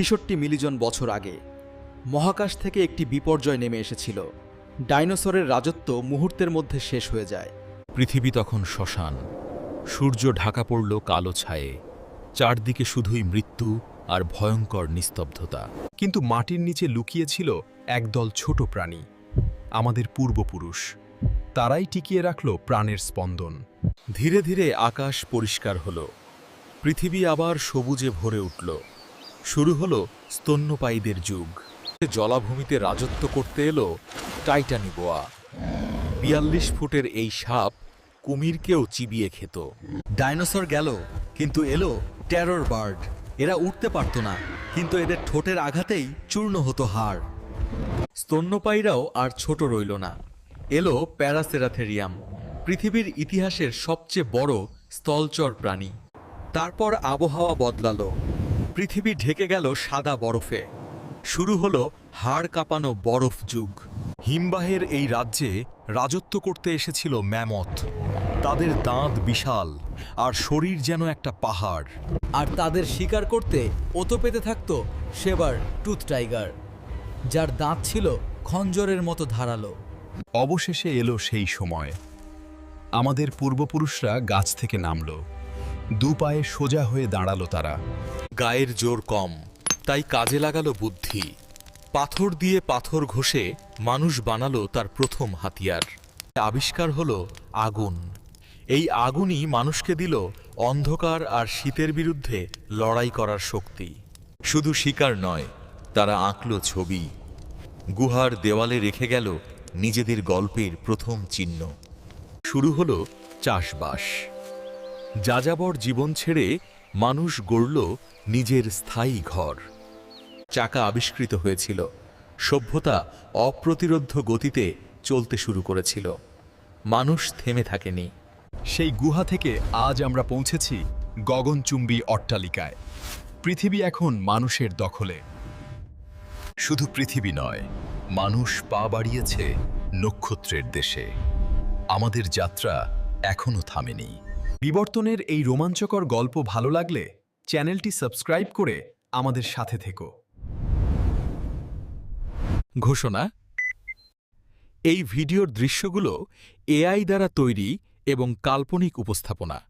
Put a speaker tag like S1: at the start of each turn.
S1: ছিষট্টি মিলিজন বছর আগে, মহাকাশ থেকে একটি বিপর্যয় নেমে এসেছিল। ডাইনোসরের রাজত্ব মুহূর্তের মধ্যে শেষ হয়ে যায়।
S2: পৃথিবী তখন শ্মশান। সূর্য ঢাকা পড়ল কালো ছায়ে। চারদিকে শুধুই মৃত্যু আর ভয়ঙ্কর নিস্তব্ধতা।
S3: কিন্তু মাটির নিচে লুকিয়ে ছিল একদল ছোট প্রাণী। আমাদের পূর্বপুরুষ। তারাই টিকিয়ে রাখল প্রাণের স্পন্দন।
S2: ধীরে ধীরে আকাশ পরিষ্কার হল। পৃথিবী আবার সবুজে ভরে উঠল। শুরু হল স্তন্যপায়ীদের যুগ। জলাভূমিতে রাজত্ব করতে এলো টাইটানি বোয়া। বিয়াল্লিশ ফুটের এই সাপ কুমিরকেও চিবিয়ে খেত।
S1: ডাইনোসর গেল, কিন্তু এলো টেরর বার্ড। এরা উঠতে পারত না, কিন্তু এদের ঠোঁটের আঘাতেই চূর্ণ হতো হাড়। স্তন্যপায়ীরাও আর ছোট রইল না। এলো প্যারাসেরাথেরিয়াম, পৃথিবীর ইতিহাসের সবচেয়ে বড় স্থলচর প্রাণী। তারপর আবহাওয়া বদলালো। পৃথিবী ঢেকে গেল সাদা বরফে। শুরু হলো হাড় কাঁপানো বরফ যুগ।
S3: হিমবাহের এই রাজ্যে রাজত্ব করতে এসেছিল ম্যামথ। তাদের দাঁত বিশাল, আর শরীর যেন একটা পাহাড়।
S4: আর তাদের শিকার করতে ওতো পেতে থাকতো সেবার টুথ টাইগার, যার দাঁত ছিল খঞ্জরের মতো ধারালো।
S3: অবশেষে এলো সেই সময়। আমাদের পূর্বপুরুষরা গাছ থেকে নামল। দু পায়ে সোজা হয়ে দাঁড়াল তারা।
S2: গায়ের জোর কম, তাই কাজে লাগালো বুদ্ধি। পাথর দিয়ে পাথর ঘষে মানুষ বানালো তার প্রথম হাতিয়ার। আবিষ্কার হলো আগুন। এই আগুনই মানুষকে দিল অন্ধকার আর শীতের বিরুদ্ধে লড়াই করার শক্তি। শুধু শিকার নয়, তারা আঁকলো ছবি। গুহার দেওয়ালে রেখে গেল নিজেদের গল্পের প্রথম চিহ্ন। শুরু হলো চাষবাস। যাযাবর জীবন ছেড়ে মানুষ গড়ল নিজের স্থায়ী ঘর। চাকা আবিষ্কৃত হয়েছিল। সভ্যতা অপ্রতিরোধ্য গতিতে চলতে শুরু করেছিল। মানুষ থেমে থাকেনি।
S3: সেই গুহা থেকে আজ আমরা পৌঁছেছি গগনচুম্বী অট্টালিকায়। পৃথিবী এখন মানুষের দখলে। শুধু পৃথিবী নয়, মানুষ পা বাড়িয়েছে নক্ষত্রের দেশে। আমাদের যাত্রা এখনও থামেনি। বিবর্তনের এই রোমাঞ্চকর গল্প ভালো লাগলে চ্যানেলটি সাবস্ক্রাইব করে আমাদের সাথে থেকো।
S2: ঘোষণা, এই ভিডিওর দৃশ্যগুলো এআই দ্বারা তৈরি এবং কাল্পনিক উপস্থাপনা।